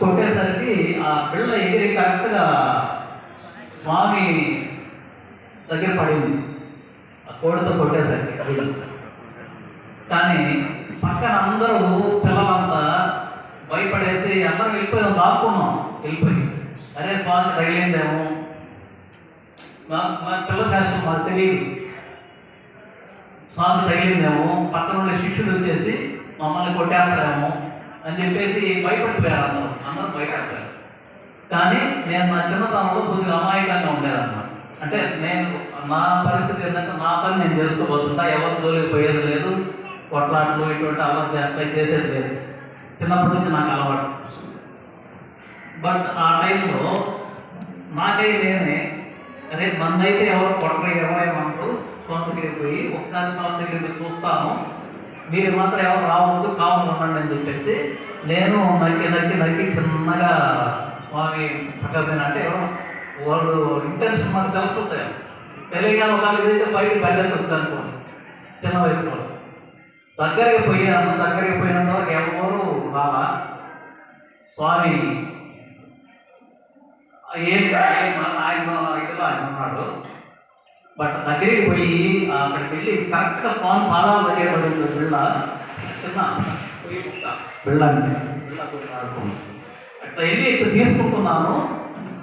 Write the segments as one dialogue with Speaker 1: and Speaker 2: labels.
Speaker 1: కొట్టేసరికి ఆ పిల్ల ఎగిరి కరెక్ట్గా స్వామి దగ్గర పడింది ఆ కోడితో కొట్టేసరికి పిల్ల. కానీ పక్కన అందరూ పిల్లలంతా భయపడేసి అందరం వెళ్ళిపోయాం దాక్కున్నాం వెళ్ళిపోయి. అరే స్వామి తగిలిందేమో మా మా పిల్ల శాస్త్రం మాకు తెలియదు. స్వామి తగిలిందేమో పక్కన ఉండే శిష్యులు వచ్చేసి మమ్మల్ని కొట్టేస్తారేమో? అని చెప్పేసి భయపడిపోయారు అందరూ. అందరూ భయపడిపోయారు. కానీ నేను నా చిన్నతనంలో కొద్దిగా అమాయకంగా ఉండేదన్నమాట. అంటే నేను నా పరిస్థితి ఏంటంటే నా పని నేను చేసుకోబోతుంటా ఎవరి జోలికి పోయేది లేదు కొట్లాటలు ఇటువంటి అలవాటు అప్లై చేసేది లేదు. చిన్నప్పటి నుంచి నాకు అలవాటు. బట్ ఆ టైంలో నాకై నేనే అరే మందైతే ఎవరు కొట్టరు ఎవరేమంటారు సొంత దగ్గరికి పోయి ఒకసారి సొంత దగ్గరికి పోయి చూస్తాను. మీరు మాత్రం ఎవరు రావద్దు కావాలి ఉండండి అని చెప్పేసి నేను నక్కి నక్కి నక్కి చిన్నగా స్వామి పక్కన అంటే వాళ్ళు ఇంటెన్షన్ మనకు తెలుస్తుంది తెలియగానే వాళ్ళకి అయితే బయట బయటకు వచ్చాను చిన్న వయసులో. దగ్గరికి పోయాను దగ్గరికి పోయినంత వరకు ఎవరు రాలా? స్వామి ఏం ఏం ఆయన ఇదిలో ఆయన ఉన్నాడు బట్ దగ్గరికి పోయి అక్కడికి వెళ్ళి కరెక్ట్గా స్వామి పాదాల దగ్గర పడింది బిళ్ళ చిన్న. బిళ్ళ అంటే. అట్లా వెళ్ళి ఇట్లా తీసుకుంటున్నాను.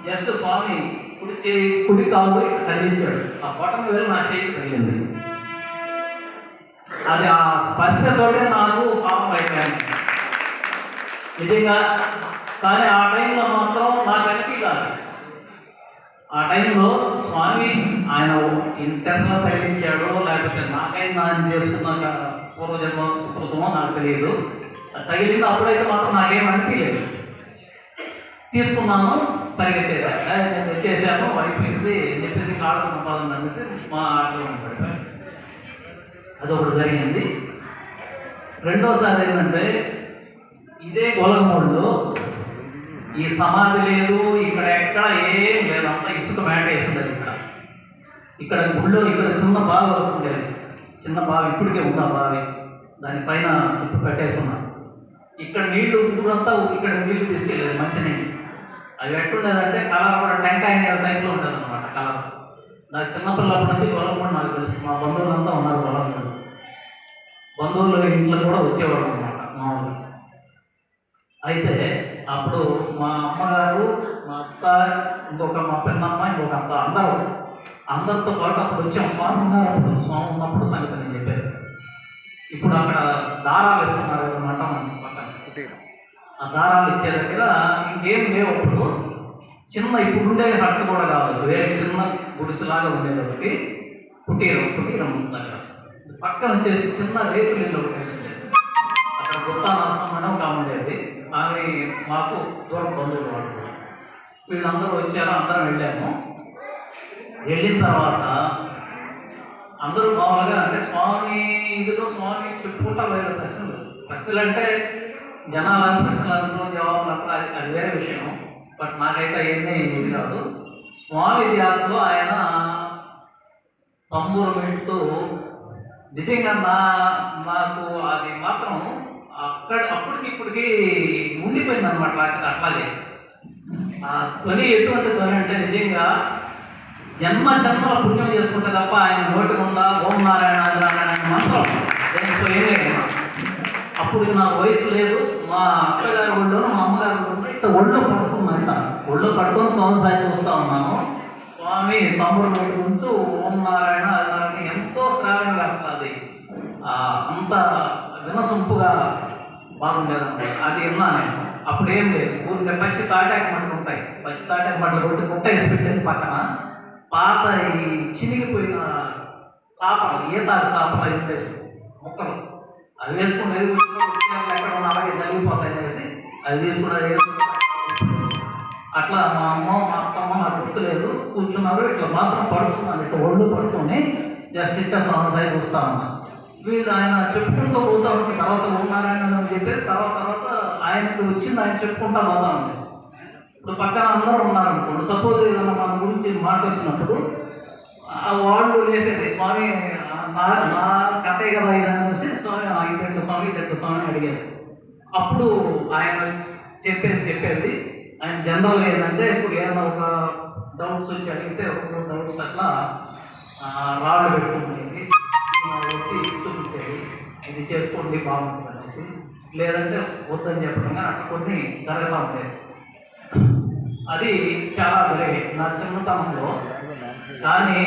Speaker 1: జస్ట్ స్వామి కుడి చేయి కుడి కాలు ఇట్లా కదిలించాడు. ఆ బొటన వెళ్ళి నా చేయికి తగిలింది అది ఆ స్పర్శతోటే నాకు పాపం అయిపోయాను నిజంగా కానీ ఆ టైంలో మాత్రం నాకు అనిపించాలి ఆ టైంలో స్వామి ఆయన ఇంటర్లో తగిలించాడో లేకపోతే నాకైనా ఆయన చేసుకున్న పూర్వజన్మ సుకృతమో నాకు తెలియదు. తగిలింది అప్పుడైతే మాత్రం నాకేం అనిపించలేదు. తీసుకున్నాను పరిగెత్తేసాను అదే అయిపోయింది అని చెప్పేసి ఆడుకున్న పంపాలని అనేసి మా ఆటలో పడిపోయాను. అదొకటి జరిగింది. రెండోసారి ఏంటంటే ఇదే గొలగమూడిలో ఈ సమాధి లేదు ఇక్కడ ఎక్కడ ఏం లేదు అంతా ఇసుక మేట వేసిందని ఇక్కడ. ఇక్కడ గుళ్ళో ఇక్కడ చిన్న బావి ఒకటి ఉండేది చిన్న బావి ఇప్పటికే ఉంది ఆ బావి దానిపైన ఉప్పు పెట్టేసి ఇక్కడ నీళ్ళు ఊరంతా ఇక్కడ నీళ్ళు తీసుకెళ్ళేది మంచినీళ్ళు అవి ఎట్టుండేదంటే కలర్ కూడా టెంకాయ నీళ్ళ టైప్లో ఉంటుంది అనమాట కలర్. నా చిన్నపిల్లప్పటి నుంచి గొలగమూడి నాకు తెలుసు. మా బంధువులంతా ఉన్నారు గొలగమూడి బంధువులు ఇంట్లో కూడా వచ్చేవాళ్ళు అనమాట మామూలుగా అయితే అప్పుడు మా అమ్మగారు మా అత్త ఇంకొక మా పెద్దమ్మ ఇంకొక అత్త అందరూ అందరితో పాటు అప్పుడు వచ్చాం. స్వామి ఉన్నారు అప్పుడు. స్వామి ఉన్నప్పుడు సంగతి నేను చెప్పాను. ఇప్పుడు అక్కడ దారాలు ఇస్తున్నారు మఠం పక్కన. ఆ దారాలు ఇచ్చే దగ్గర ఇంకేం లేవు అప్పుడు. చిన్న ఇప్పుడు ఉండే హట్టు కూడా కావాలి. వేరే చిన్న గుడిసెలాగా ఉండేది ఒకటి. కుటీరం కుటీరం దగ్గర. పక్కన వచ్చేసి చిన్న రేకులు ఇల్లు ఒకటి అక్కడ గుత్తా నరసమ్మ అని ఒక ఉండేది. ఆమె మాకు దూర బంధువులు వాళ్ళు. వీళ్ళందరూ వచ్చారు అందరం వెళ్ళాము. వెళ్ళిన తర్వాత అందరూ మామూలుగా అంటే స్వామి ఇదిలో స్వామి చెప్పుకుంటా వేరే ప్రశ్నలు. ప్రశ్నలు అంటే జనాల ప్రశ్నలు అనుకో జవాబులు అంటారు అది అది వేరే విషయం. బట్ నాకైతే ఏమీ ఇది కాదు. స్వామి ధ్యాసలో ఆయన తమ్మురు వింటూ నిజంగా నా నాకు అది మాత్రం అక్కడ అప్పటికి ఇప్పటికి ఉండిపోయింది అనమాట అట్లాగే. ఆ ధ్వని ఎటువంటి ధ్వని అంటే నిజంగా జన్మ జన్మల పుణ్యం చేసుకుంటే తప్ప ఆయన నోటి ఉందా ఓం నారాయణ నారాయణ మంత్రం నేను అప్పుడు నా వయసు లేదు. మా అత్తగారి ఒళ్ళో మా అమ్మగారి ఒళ్ళో ఇట్లా ఒళ్ళో పడుకుందంట. ఒళ్ళో పడుకొని స్వామి సాయి చూస్తా ఉన్నాను. స్వామి తమ్ముడు పెట్టుకుంటూ ఓం నారాయణ నారాయణ ఎంతో శ్రావణ వస్తుంది. అంత వినసొంపుగా బాగుండదు అది విన్నా నేను. అప్పుడు ఏం లేదు. ఊరికే పచ్చి తాటాక మంటలు ఉంటాయి. పచ్చి తాటాక మంటలు కొట్టి గుట్ట వేసి పెట్టేది పక్కన. పాత ఈ చినిగిపోయిన చేపలు ఈతాకు చేపలు అవి ఉండేది ముక్కలు. అవి వేసుకునేది ఎక్కడ ఉన్న అలాగే తగిలిపోతాయి అనేసి అవి తీసుకుని అట్లా మా అమ్మ మా అత్తమ్మ నాకు గుర్తులేదు. కూర్చున్నారు. ఇట్లా మాత్రం పడుతున్నాను ఇట్లా ఒళ్ళు పడుకొని జస్ట్ ఇట్లా సౌండ్ సైజ్ చూస్తా ఉన్నాను వీళ్ళు ఆయన చెప్పుకుంటూ పోతా ఉంది తర్వాత ఉన్నారాయణ అని చెప్పేసి తర్వాత తర్వాత ఆయనకు వచ్చింది ఆయన చెప్పుకుంటా పోతా ఉంది ఇప్పుడు పక్కన అందరూ ఉన్నారనుకోండి సపోజ్ ఏదైనా మన గురించి మాట వచ్చినప్పుడు ఆ వాళ్ళు వేసేది స్వామి నా నా కథే కదా ఇది అనేసి స్వామి ఇది ఎట్లా స్వామి ఇది ఎట్లా స్వామి అడిగారు అప్పుడు ఆయన చెప్పేది చెప్పేది ఆయన జనరల్ ఏంటంటే ఏదైనా ఒక డౌట్స్ వచ్చి అడిగితే ఒక డౌట్స్ అట్లా రాళ్ళు పెట్టుకుంటుంది వచ్చి చూపించేది ఇది చేసుకోండి బాగుంటుంది అనేసి లేదంటే వద్దని చెప్పడం కానీ అట్లా కొన్ని జరగతా ఉండేది అది చాలా జరిగాయి నా చిన్నతనంలో. కానీ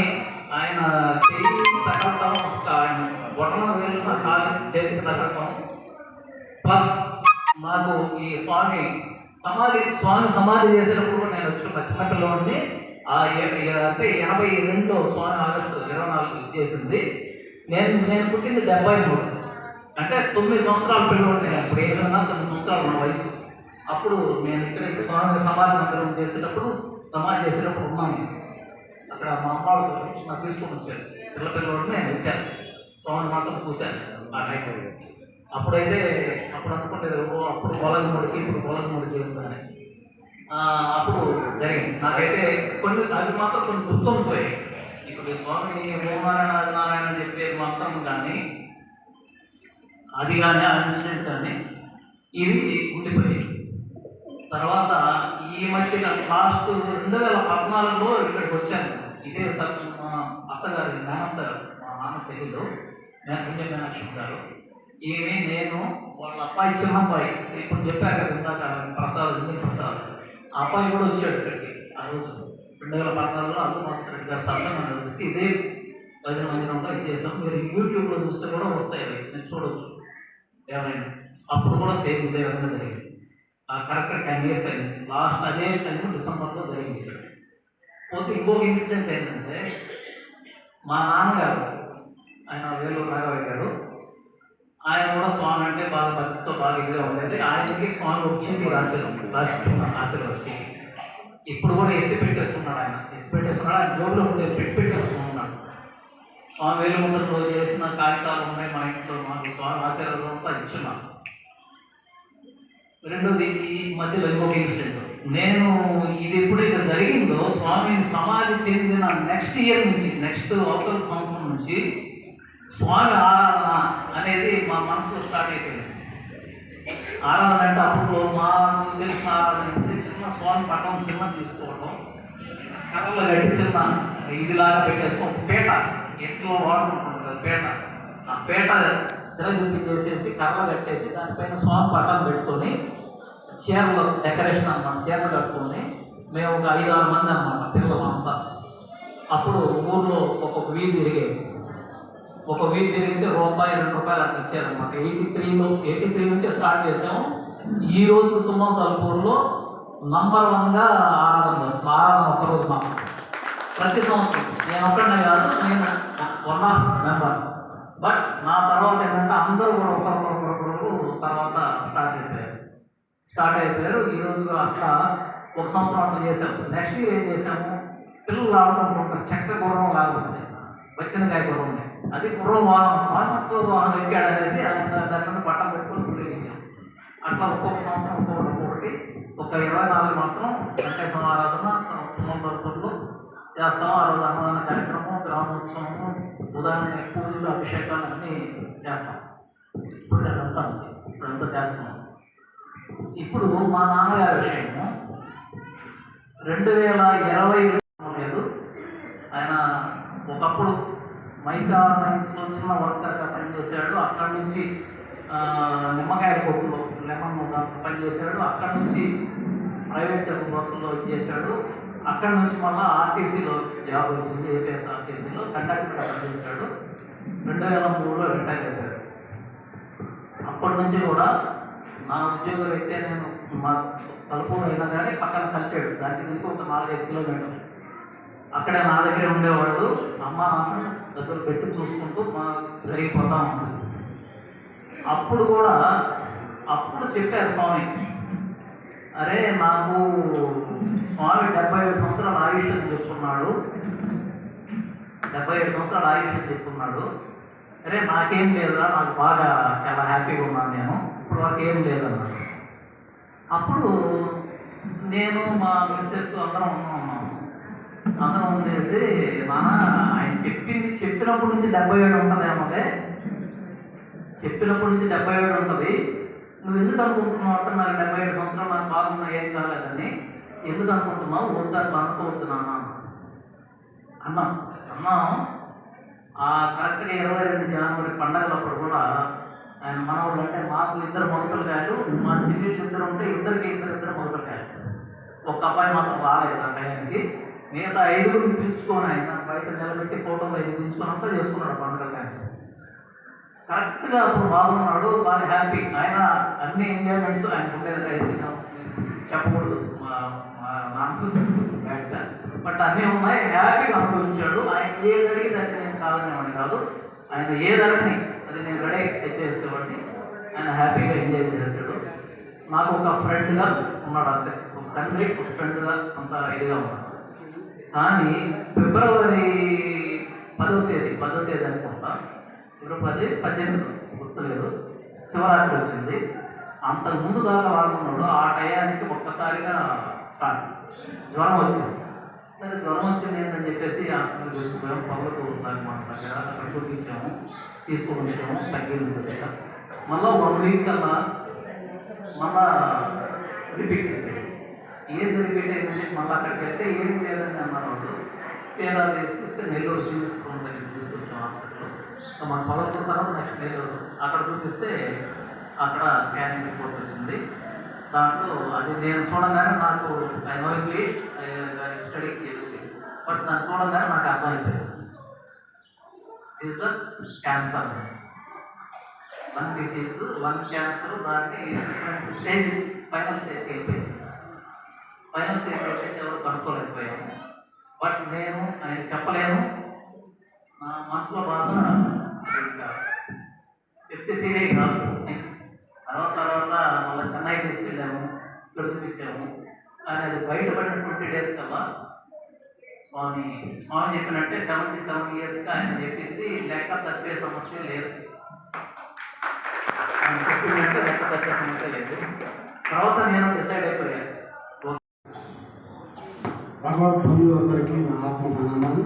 Speaker 1: ఆయన చెయ్యి తగలటం ఆయన బొటన వేలు నా కాలు చేతికి తగలటం. ప్లస్ నాకు ఈ స్వామి సమాధి స్వామి సమాధి చేసినప్పుడు నేను వచ్చిన చిన్నపిల్లవాడిని ఆ అంటే ఎనభై రెండులో స్వామి ఆగస్టు ఇరవై నాలుగు ఇచ్చేసింది నేను నేను పుట్టింది డెబ్బై మూడు. అంటే తొమ్మిది సంవత్సరాల పిల్లలు అప్పుడు ఏదన్నా తొమ్మిది సంవత్సరాలు ఉన్న వయసు. అప్పుడు నేను ఇక్కడ స్వామి సమాధి మందిరం చేసేటప్పుడు సమాధి చేసేటప్పుడు ఉన్నాను అక్కడ మా అమ్మ వాళ్ళు నాకు తీసుకొని వచ్చారు. పిల్ల పిల్లవాడిని నేను వచ్చాను. స్వామిని మాత్రం చూశాను. ఆ టైం అప్పుడైతే అప్పుడు అనుకుంటేది ఓ అప్పుడు పొలం ముడికి ఇప్పుడు పొలం ముడికి ఉందని అప్పుడు జరిగింది. నాకైతే కొన్ని అవి మాత్రం కొన్ని గుర్తుండిపోయాయి. ఇప్పుడు స్వామిని స్వామి ఓనారాయణ ఆదినారాయణ చెప్పేది మాత్రం కానీ అది కానీ ఆ ఇన్సిడెంట్ కానీ ఇవి ఉండిపోయాయి. తర్వాత ఈ మధ్య లాస్ట్ రెండు వేల పద్నాలుగులో ఇక్కడికి వచ్చాను. ఇదే సత్యం మా అత్తగారి మేనత్త మా నాన్న చెల్లెలు నేను పుణ్య మీనాక్షి గారు. ఈమె నేను వాళ్ళ అబ్బాయి చిన్న అబ్బాయి ఇప్పుడు చెప్పాక ఇందాక ప్రసాద్ ఉంది ప్రసాద్. ఆ అబ్బాయి కూడా వచ్చాడు ఇక్కడికి ఆ రోజు. రెండు వేల పద్నాలుగులో అల్లు మాస్టర్ రెడ్డి గారు సత్సంగం వస్తే ఇదే భజన మందిరంలో ఇది చేసాం మీరు యూట్యూబ్లో చూస్తే కూడా వస్తాయి అవి. నేను చూడవచ్చు ఎవరైనా. అప్పుడు కూడా సేమ్ ఇదే విధంగా జరిగింది. ఆ కరెక్ట్ టెన్ ఇయర్స్ అయింది. లాస్ట్ అదే టైం డిసెంబర్లో జరిగింది పోతే ఇంకొక ఇన్సిడెంట్ ఏంటంటే మా నాన్నగారు ఆయన వేలూరు రాఘవయ్య గారు ఆయన కూడా స్వామి అంటే బాగా భక్తితో బాగా ఇదిగా ఉండేది. ఆయనకి స్వామి వచ్చింది రాశారు రాసి ఆశీర్వాద. వచ్చి ఇప్పుడు కూడా ఎత్తి పెట్టేస్తున్నాడు ఆయన. ఎత్తి పెట్టేస్తున్నాడు. ఆయన జోబులో ఉండే పెట్టి పెట్టేస్తున్నాడు స్వామి వేలు ముందర రోజు చేసిన కాగితాలు ఉన్నాయి మా ఇంట్లో. మాకు స్వామి ఆశీర్వాదం అంతా ఇచ్చున్నాను రెండోది ఈ మధ్యలో ఇంకొక ఇన్సిడెంట్ నేను ఇది ఎప్పుడైతే జరిగిందో స్వామి సమాధి చెందిన నెక్స్ట్ ఇయర్ నుంచి నెక్స్ట్ అవతల సంవత్సరం నుంచి స్వామి ఆరాధన అనేది మా మనసులో స్టార్ట్ అయిపోయింది. ఆరాధన అంటే అప్పుడు మా తెలిసిన ఆరాధన చిన్న స్వామి పట్టం చిన్న తీసుకోవడం కర్రలు గడ్డి చిన్న ఇదిలాగా పెట్టేసుకో పేట. ఎట్లో వాడుకుంటాం కదా పేట. ఆ పేట తిరగదిప్పి చేసేసి కర్ర కట్టేసి దానిపైన స్వామి పట్టం పెట్టుకొని చీరలు డెకరేషన్ అనమాట చీరలు కట్టుకొని మేము ఒక ఐదు ఆరు మంది అనమాట పిల్లలు అంతా. అప్పుడు ఊర్లో ఒక్కొక్క వీధి తిరిగేది. ఒక వీధి తిరిగితే రూపాయి రెండు రూపాయలు అట్లా ఇచ్చారనమాట ఎయిటీ త్రీలో ఎయిటీ త్రీ నుంచే స్టార్ట్ చేసాము. ఈ రోజు తుమ్మ తలుపూరులో నంబర్ వన్గా ఆరాధన చేస్తాం. ఆరాధన ఒక్కరోజు మాత్రం. ప్రతి సంవత్సరం. నేను ఒక్కడనే కాదు నేను వన్ ఆఫ్ మెంబర్. బట్ నా తర్వాత ఏంటంటే అందరూ కూడా ఒకరికొకరొకరు తర్వాత స్టార్ట్ అయిపోయారు. స్టార్ట్ అయిపోయారు. ఈ రోజు అట్లా ఒక సంవత్సరం అట్లా చేసాము నెక్స్ట్ ఇయర్ ఏం చేసాము పిల్లలు రావడం ఒక చెక్క గుర్రం లాగా ఉంది. వచ్చిన కాయ గుర్రం ఉంది. అది గుర్రం వాహనం స్వామి వాహనం ఎక్కాడనేసి దాని మీద పట్టం పెట్టుకొని గుడికించాం అట్లా ఒక్కొక్క సంవత్సరం ఒక్కొక్కటి ఒక ఇరవై నాలుగు మాత్రం వెంకటేశ్వర ఆరాధన తుమ్మంబర్పూర్లో చేస్తాం ఆ రోజు అన్నదాన కార్యక్రమం గ్రామోత్సవము ఉదాహరణ పూజలు అభిషేకాలు అన్నీ చేస్తాం. ఇప్పుడు అదంతా ఉంది. ఇప్పుడంతా చేస్తున్నాం ఇప్పుడు మా నాన్నగారి విషయము. రెండు వేల ఇరవై లేదు ఆయన ఒకప్పుడు మైకా మైన్స్లో చిన్న వర్కర్గా పనిచేశాడు. అక్కడి నుంచి నిమ్మకాయ కొట్టులో లెమన్ పనిచేశాడు. అక్కడి నుంచి ప్రైవేట్ బస్సులో చేశాడు. అక్కడ నుంచి మళ్ళీ ఆర్టీసీలో జాబ్ వచ్చింది ఏపీఎస్ ఆర్టీసీలో కండక్టర్ పనిచేశాడు రెండు వేల మూడులో రిటైర్ అయ్యాడు. అప్పటి నుంచి కూడా నా ఉద్యోగం అయితే నేను మా తలుపు అయినా కానీ పక్కన కలిచాడు. దానికి దీనికి ఒక నాలుగైదు కిలోమీటర్లు. అక్కడే నా దగ్గర ఉండేవాళ్ళు అమ్మ నాన్న దగ్గర పెట్టి చూసుకుంటూ మా జరిగిపోతా ఉంటుంది అప్పుడు కూడా అప్పుడు చెప్పారు స్వామి అరే నాకు స్వామి డెబ్బై ఐదు సంవత్సరాల ఆయుష్ అని చెప్పుకున్నాడు డెబ్బై ఐదు సంవత్సరాల ఆయుష్ అని చెప్పుకున్నాడు అరే నాకేం లేదురా నాకు బాగా చాలా హ్యాపీగా ఉన్నాను నేను ఇప్పుడు వరకు ఏం లేదన్నాడు. అప్పుడు నేను మా మిస్సెస్ అందరం ఉన్నాము అందరం ఉండేసి నాన్న ఆయన చెప్పింది చెప్పినప్పటి నుంచి డెబ్బై ఏడు ఉంటుంది ఏమంటే చెప్పినప్పటి నుంచి డెబ్బై ఏడు ఉంటుంది. నువ్వు ఎందుకు అనుకుంటున్నావు అంటే నాకు డెబ్బై ఏడు సంవత్సరాలు నాకు బాగున్నా ఏం కాలేదని ఎందుకు అనుకుంటున్నావు? వద్దు అట్లా అనుకోవద్దు అన్నాం. అన్నాం. ఆ కరెక్ట్గా ఇరవై రెండు జనవరి పండగలప్పుడు కూడా ఆయన మనవాళ్ళు అంటే మాకు ఇద్దరు మొదటికాయలు మా చెల్లెళ్ళు ఇద్దరు ఉంటే ఇద్దరికి ఇద్దరు ఇద్దరు మొదటికాయలు ఒక అబ్బాయి మాత్రం రాలేదు ఆ టైంకి. మిగతా ఐదుగురు పిలుచుకొని ఆయన బయట నిలబెట్టి ఫోటోలు ఐదు పిలుచుకొని అంతా చేసుకున్నాడు పండుగ టైంకి కరెక్ట్గా అప్పుడు బాగున్నాడు బాగా హ్యాపీ. ఆయన అన్ని ఎంజాయ్మెంట్స్ ఆయన ఉండేది అయితే చెప్పకూడదు. మా- నాకు బ్యాడ్గా బట్ అన్నీ ఉన్నాయి. హ్యాపీగా అనుభవించాడు. ఆయన ఏది అడిగితే దాన్ని నేను కాదనేవాడిని కాదు. ఆయన ఏది అది నేను రెడీ తెచ్చేసేవాడిని. ఆయన హ్యాపీగా ఎంజాయ్ చేశాడు నాకు ఒక ఫ్రెండ్గా ఉన్నాడు అంతే. ఒక తండ్రి ఒక ఫ్రెండ్గా అంత ఇదిగా ఉన్నాడు. కానీ ఫిబ్రవరి పదో తేదీ పదో తేదీ అనుకుంటా. ఇప్పుడు పది పద్దెనిమిది గుర్తులేదు. శివరాత్రి వచ్చింది. అంతకు ముందు దాకా వాడుకున్నాడు. ఆ టయానికి ఒక్కసారిగా స్టార్ట్. జ్వరం వచ్చింది. సరే జ్వరం వచ్చింది ఏంటని చెప్పేసి హాస్పిటల్ తీసుకుపోయాం. పనులకు దాకా మన దగ్గర. అక్కడ చూపించాము. తీసుకొని వచ్చాము తగ్గింది కొద్దిగా మళ్ళీ వన్ వీక్ కల్లా మళ్ళా రిపీట్ అయింది ఏది రిపీట్ అయిందని మళ్ళీ అక్కడికి వెళ్తే ఏం లేదని అన్నారు వాళ్ళు. తీరా తీసుకొస్తే నెల్లూరు చూసుకుంటే దగ్గర తీసుకొచ్చాం హాస్పిటల్ సో మన పొలం తర్వాత నెక్స్ట్ డే అక్కడ చూపిస్తే అక్కడ స్కానింగ్ రిపోర్ట్ వచ్చింది. దాంట్లో అది నేను చూడగానే నాకు I know English study but నన్ను చూడగానే నాకు అర్థమైపోయింది. Is the cancer one disease one cancer దాన్ని స్టేజ్ ఫైనల్ స్టేజ్కి అయిపోయింది. ఫైనల్ స్టేజ్ అయితే ఎవరు కనుక్కోలేకపోయాము బట్ నేను ఆయన చెప్పలేను. నా మనసులో బాధ చెప్తే తీరే కాదు. తర్వాత తర్వాత మళ్ళీ చెన్నై తీసుకెళ్ళాము ఇక్కడ చూపించాము. కానీ అది బయటపడిన ట్వంటీ డేస్ కల్లా స్వామి స్వామి చెప్పినట్టే సెవెంటీ సెవెన్ ఇయర్స్గా ఆయన చెప్పింది లెక్క తప్పే సమస్య లేదు. ఆయన చెప్పినట్టే లెక్క తప్పే సమస్య లేదు. తర్వాత నేను డిసైడ్ అయిపోయాను
Speaker 2: భగవద్ నా ఆత్మ ప్రణామాలు